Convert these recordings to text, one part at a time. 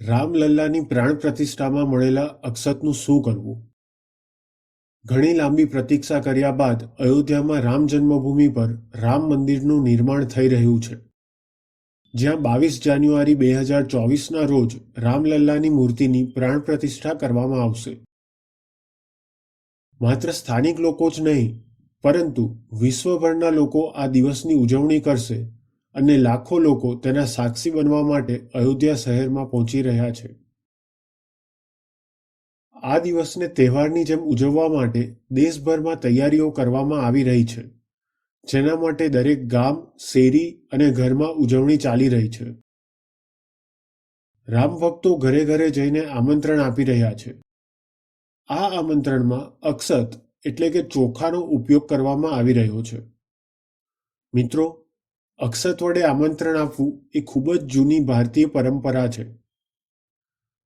રામલલ્લાની પ્રાણ પ્રતિષ્ઠામાં મળેલા અક્ષતનું શું કરવું? ઘણી લાંબી પ્રતીક્ષા કર્યા બાદ અયોધ્યામાં રામ જન્મભૂમિ પર રામ મંદિરનું નિર્માણ થઈ રહ્યું છે. જ્યાં બાવીસ જાન્યુઆરી બે હજાર ચોવીસના રોજ રામલલ્લાની મૂર્તિની પ્રાણ પ્રતિષ્ઠા કરવામાં આવશે. માત્ર સ્થાનિક લોકો જ નહીં, પરંતુ વિશ્વભરના લોકો આ દિવસની ઉજવણી કરશે અને લાખો લોકો તેના સાક્ષી બનવા માટે અયોધ્યા શહેરમાં પહોંચી રહ્યા છે. આ દિવસને તહેવારની જેમ ઉજવવા માટે દેશભરમાં તૈયારીઓ કરવામાં આવી રહી છે, જેના માટે દરેક ગામ, શેરી અને ઘરમાં ઉજવણી ચાલી રહી છે. રામ ભક્તો ઘરે ઘરે જઈને આમંત્રણ આપી રહ્યા છે. આ આમંત્રણમાં અક્ષત એટલે કે ચોખાનો ઉપયોગ કરવામાં આવી રહ્યો છે. મિત્રો અક્ષત વડે આમંત્રણ આપવું એ ખૂબ જ જૂની ભારતીય પરંપરા છે.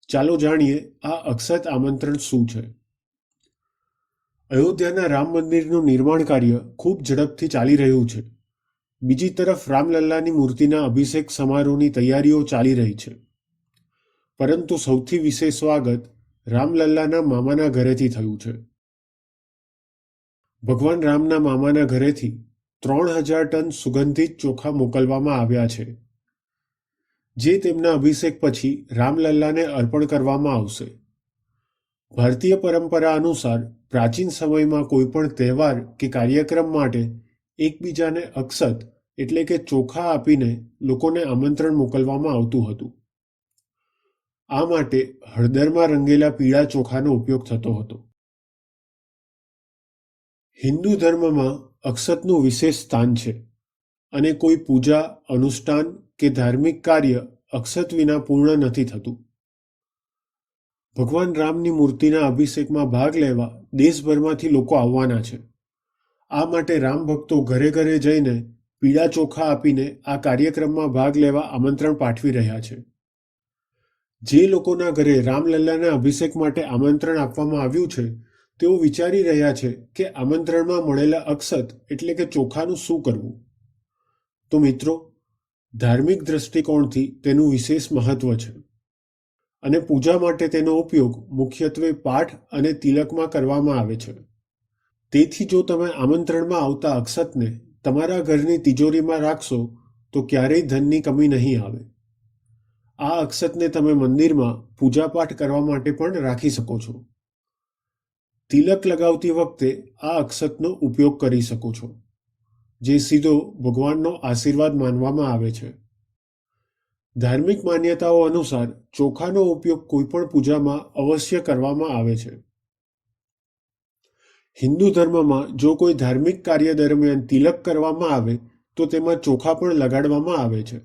ચાલો જાણીએ આ અક્ષત આમંત્રણ શું છે. અયોધ્યાના રામ મંદિરનું નિર્માણ કાર્ય ખૂબ ઝડપથી ચાલી રહ્યું છે. બીજી તરફ રામલલ્લાની મૂર્તિના અભિષેક સમારોહની તૈયારીઓ ચાલી રહી છે. પરંતુ સૌથી વિશેષ સ્વાગત રામલલ્લાના મામાના ઘરેથી થયું છે. ભગવાન રામના મામાના ઘરેથી ત્રણ હજાર ટન સુગંધિત ચોખા મોકલવામાં આવ્યા છે. જે તેમના અભિષેક પછી રામલલ્લાને અર્પણ કરવામાં આવશે. ભારતીય પરંપરા અનુસાર પ્રાચીન સમયમાં કોઈ પણ તહેવાર કે કાર્યક્રમ માટે એકબીજાને અક્ષત એટલે કે ચોખા આપીને લોકોને આમંત્રણ મોકલવામાં આવતું હતું. આ માટે હળદરમાં રંગેલા પીળા ચોખાનો ઉપયોગ થતો હતો. હિન્દુ ધર્મમાં અક્ષતનું વિશેષ સ્થાન છે અને કોઈ પૂજા, અનુષ્ઠાન કે ધાર્મિક કાર્ય અક્ષત વિના પૂર્ણ નથી થતું. ભગવાન રામની મૂર્તિના અભિષેકમાં ભાગ લેવા દેશભરમાંથી લોકો આવવાના છે. આ માટે રામ ભક્તો ઘરે ઘરે જઈને પીળા ચોખા આપીને આ કાર્યક્રમમાં ભાગ લેવા આમંત્રણ પાઠવી રહ્યા છે. જે લોકોના ઘરે રામલલ્લાના અભિષેક માટે આમંત્રણ આપવામાં આવ્યું છે તેઓ વિચારી રહ્યા છે કે આમંત્રણમાં મળેલા અક્ષત એટલે કે ચોખાનું શું કરવું. તો મિત્રો, ધાર્મિક દ્રષ્ટિકોણથી તેનું વિશેષ મહત્વ છે અને પૂજા માટે તેનો ઉપયોગ મુખ્યત્વે પાઠ અને તિલકમાં કરવામાં આવે છે. તેથી જો તમે આમંત્રણમાં આવતા અક્ષતને તમારા ઘરની તિજોરીમાં રાખશો, તો ક્યારેય ધનની કમી નહીં આવે. આ અક્ષતને તમે મંદિરમાં પૂજાપાઠ કરવા માટે પણ રાખી શકો છો. તિલક લગાવતી વખતે આ અક્ષતનો ઉપયોગ કરી શકો છો, જે સીધો ભગવાનનો આશીર્વાદ માનવામાં આવે છે. ધાર્મિક માન્યતાઓ અનુસાર ચોખાનો ઉપયોગ કોઈપણ પૂજામાં અવશ્ય કરવામાં આવે છે. હિન્દુ ધર્મમાં જો કોઈ ધાર્મિક કાર્ય દરમિયાન તિલક કરવામાં આવે, તો તેમાં ચોખા પણ લગાડવામાં આવે છે.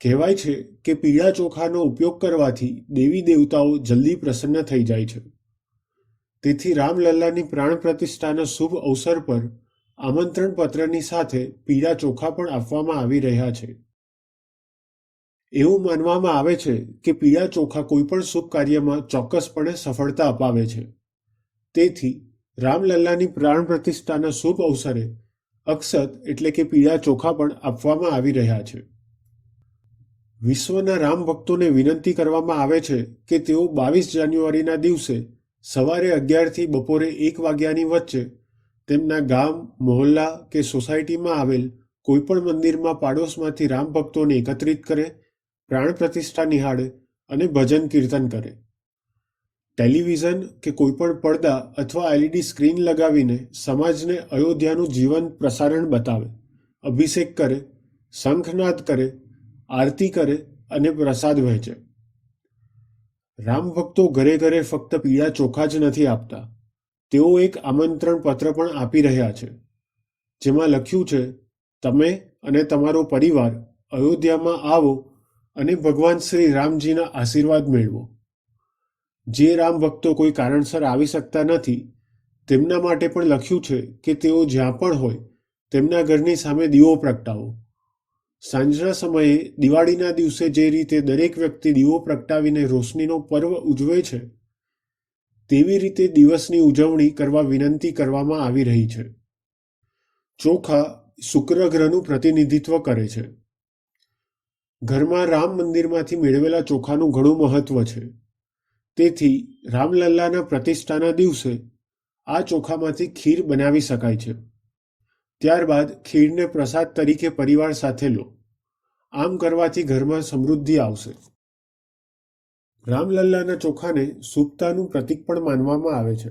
કહેવાય છે કે પીળા ચોખાનો ઉપયોગ કરવાથી દેવી દેવતાઓ જલ્દી પ્રસન્ન થઈ જાય છે. તેથી રામલલ્લાની પ્રાણ પ્રતિષ્ઠાના શુભ અવસર પર આમંત્રણ પત્રની સાથે પીળા ચોખા પણ આપવામાં આવી રહ્યા છે. એવું માનવામાં આવે છે કે પીળા ચોખા કોઈપણ શુભ કાર્યમાં ચોક્કસપણે સફળતા અપાવે છે. તેથી રામલલ્લાની પ્રાણ પ્રતિષ્ઠાના શુભ અવસરે અક્ષત એટલે કે પીળા ચોખા પણ આપવામાં આવી રહ્યા છે. વિશ્વના રામ ભક્તોને વિનંતી કરવામાં આવે છે કે તેઓ બાવીસ જાન્યુઆરીના દિવસે સવારે અગિયારથી બપોરે એક વાગ્યાની વચ્ચે તેમના ગામ, મોહલ્લા કે સોસાયટીમાં આવેલ કોઈપણ મંદિરમાં પાડોશમાંથી રામ ભક્તોને એકત્રિત કરે, પ્રાણ પ્રતિષ્ઠા નિહાળે અને ભજન કીર્તન કરે. ટેલિવિઝન કે કોઈપણ પડદા અથવા એલઈડી સ્ક્રીન લગાવીને સમાજને અયોધ્યાનું જીવન પ્રસારણ બતાવે, અભિષેક કરે, શંખનાદ કરે, આરતી કરે અને પ્રસાદ વહેંચે. રામ ભક્તો ઘરે ઘરે ફક્ત પીળા ચોખા જ નથી આપતા. તેઓ એક આમંત્રણ પત્ર પણ આપી રહ્યા છે. જેમાં લખ્યું છે, તમે અને તમારો પરિવાર અયોધ્યામાં આવો અને ભગવાન શ્રી રામજીના આશીર્વાદ મેળવો. જે રામ ભક્તો કોઈ કારણસર આવી શકતા નથી, તેમના માટે પણ લખ્યું છે કે તેઓ જ્યાં પણ હોય, તેમના ઘરની સામે દીવો પ્રગટાવો. સાંજના સમયે દિવાળીના દિવસે જે રીતે દરેક વ્યક્તિ દીવો પ્રગટાવીને રોશનીનો પર્વ ઉજવે છે, તેવી રીતે દિવસની ઉજવણી કરવા વિનંતી કરવામાં આવી રહી છે. ચોખા શુક્ર ગ્રહનું પ્રતિનિધિત્વ કરે છે. ઘરમાં રામ મંદિરમાંથી મેળવેલા ચોખાનું ઘણું મહત્વ છે. તેથી રામલલ્લાના પ્રતિષ્ઠાના દિવસે આ ચોખામાંથી ખીર બનાવી શકાય છે. ત્યારબાદ ખીરને પ્રસાદ તરીકે પરિવાર સાથે લો. આમ કરવાથી ઘરમાં સમૃદ્ધિ આવશે. રામલલ્લાના ચોખાને શુભતાનું પ્રતીક પણ માનવામાં આવે છે.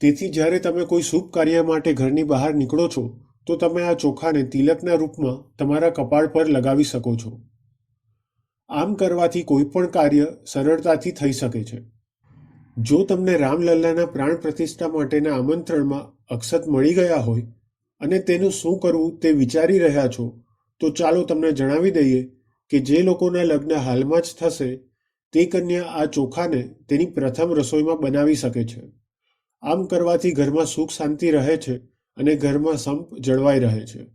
તેથી જ્યારે તમે કોઈ શુભ કાર્ય માટે ઘરની બહાર નીકળો છો, તો તમે આ ચોખાને તિલકના રૂપમાં તમારા કપાળ પર લગાવી શકો છો. આમ કરવાથી કોઈ પણ કાર્ય સરળતાથી થઈ શકે છે. જો તમને રામલલ્લાના પ્રાણ પ્રતિષ્ઠા માટેના આમંત્રણમાં અક્ષત મળી ગયા હોય અને તેનું શું કરવું તે વિચારી રહ્યા છો, તો ચાલો તમને જણાવી દઈએ કે જે લોકોના લગ્ન હાલમાં જ થશે, તે કન્યા આ ચોખાને તેની પ્રથમ રસોઈમાં બનાવી શકે છે. આમ કરવાથી ઘરમાં સુખ શાંતિ રહે છે અને ઘરમાં સંપ જળવાઈ રહે છે.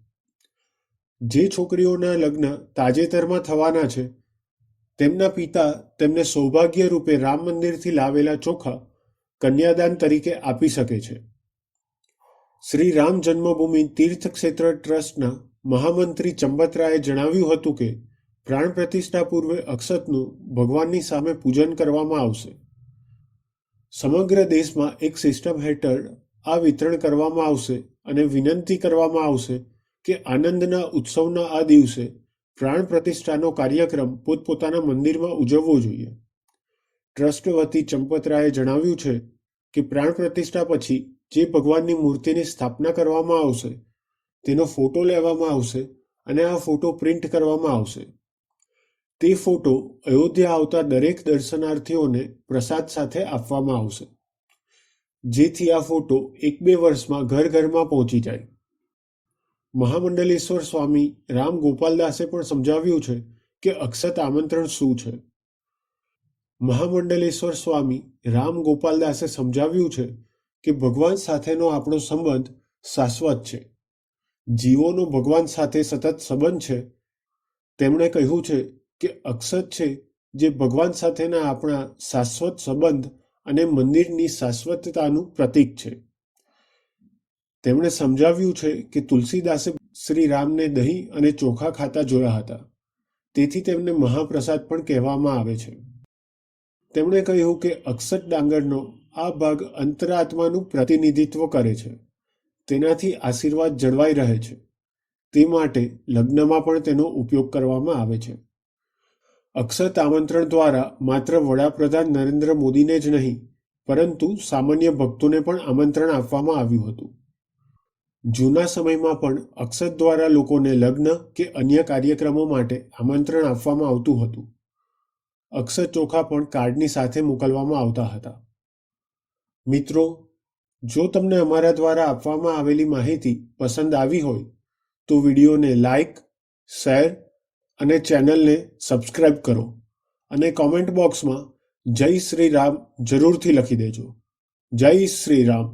જે છોકરીઓના લગ્ન તાજેતરમાં થવાના છે, તેમના પિતા તેમને સૌભાગ્ય રૂપે રામ મંદિરથી લાવેલા ચોખા કન્યાદાન તરીકે આપી શકે છે. શ્રી રામ જન્મભૂમિ તીર્થ ક્ષેત્ર ટ્રસ્ટના મહામંત્રી ચંબતરાએ જણાવ્યું હતું કે, પ્રાણ પ્રતિષ્ઠા પૂર્વે અક્ષતનું ભગવાનની સામે પૂજન કરવામાં આવશે. સમગ્ર દેશમાં એક સિસ્ટમ હેઠળ આ વિતરણ કરવામાં આવશે અને વિનંતી કરવામાં આવશે કે આનંદના ઉત્સવના આ દિવસે પ્રાણ પ્રતિષ્ઠાનો કાર્યક્રમ પોતપોતાના મંદિરમાં ઉજવવો જોઈએ. ટ્રસ્ટ વતી ચંપતરાયે જણાવ્યું છે કે, પ્રાણ પ્રતિષ્ઠા પછી જે ભગવાનની મૂર્તિની સ્થાપના કરવામાં આવશે, તેનો ફોટો લેવામાં આવશે અને આ ફોટો પ્રિન્ટ કરવામાં આવશે. તે ફોટો અયોધ્યા આવતા દરેક દર્શનાર્થીઓને પ્રસાદ સાથે આપવામાં આવશે. જેથી આ ફોટો એક બે વર્ષમાં ઘર ઘરમાં પહોંચી જાય. મહામંડલેશ્વર સ્વામી રામ ગોપાલદાસે પણ સમજાવ્યું છે કે અક્ષત આમંત્રણ શું છે. મહામંડલેશ્વર સ્વામી રામ ગોપાલદાસે સમજાવ્યું છે કે ભગવાન સાથેનો આપણો સંબંધ શાશ્વત છે. જીવોનો ભગવાન સાથે સતત સંબંધ છે. તેમણે કહ્યું છે કે અક્ષત છે જે ભગવાન સાથેના આપણા શાશ્વત સંબંધ અને મંદિરની શાશ્વતતાનું પ્રતીક છે. તેમણે સમજાવ્યું છે કે તુલસીદાસે શ્રી રામને દહીં અને ચોખા ખાતા જોયા હતા. તેથી તેમને મહાપ્રસાદ પણ કહેવામાં આવે છે. તેમણે કહ્યું કે અક્ષત ડાંગરનો આ ભાગ અંતરાત્માનું પ્રતિનિધિત્વ કરે છે. તેનાથી આશીર્વાદ જળવાઈ રહે છે. તે માટે લગ્નમાં પણ તેનો ઉપયોગ કરવામાં આવે છે. અક્ષત આમંત્રણ દ્વારા માત્ર વડાપ્રધાન નરેન્દ્ર મોદીને જ નહીં, પરંતુ સામાન્ય ભક્તોને પણ આમંત્રણ આપવામાં આવ્યું હતું. જૂના સમયમાં પણ અક્ષત દ્વારા લોકોને લગ્ન કે અન્ય કાર્યક્રમો માટે આમંત્રણ આપવામાં આવતું હતું. અક્ષત ચોખા પણ કાર્ડની સાથે મોકલવામાં આવતા હતા. મિત્રો, જો તમને અમારા દ્વારા આપવામાં આવેલી માહિતી પસંદ આવી હોય, તો વિડીયોને લાઈક, શેર અને ચેનલને સબસ્ક્રાઇબ કરો અને કોમેન્ટ બોક્સમાં જય શ્રી રામ જરૂરથી લખી દેજો. જય શ્રી રામ.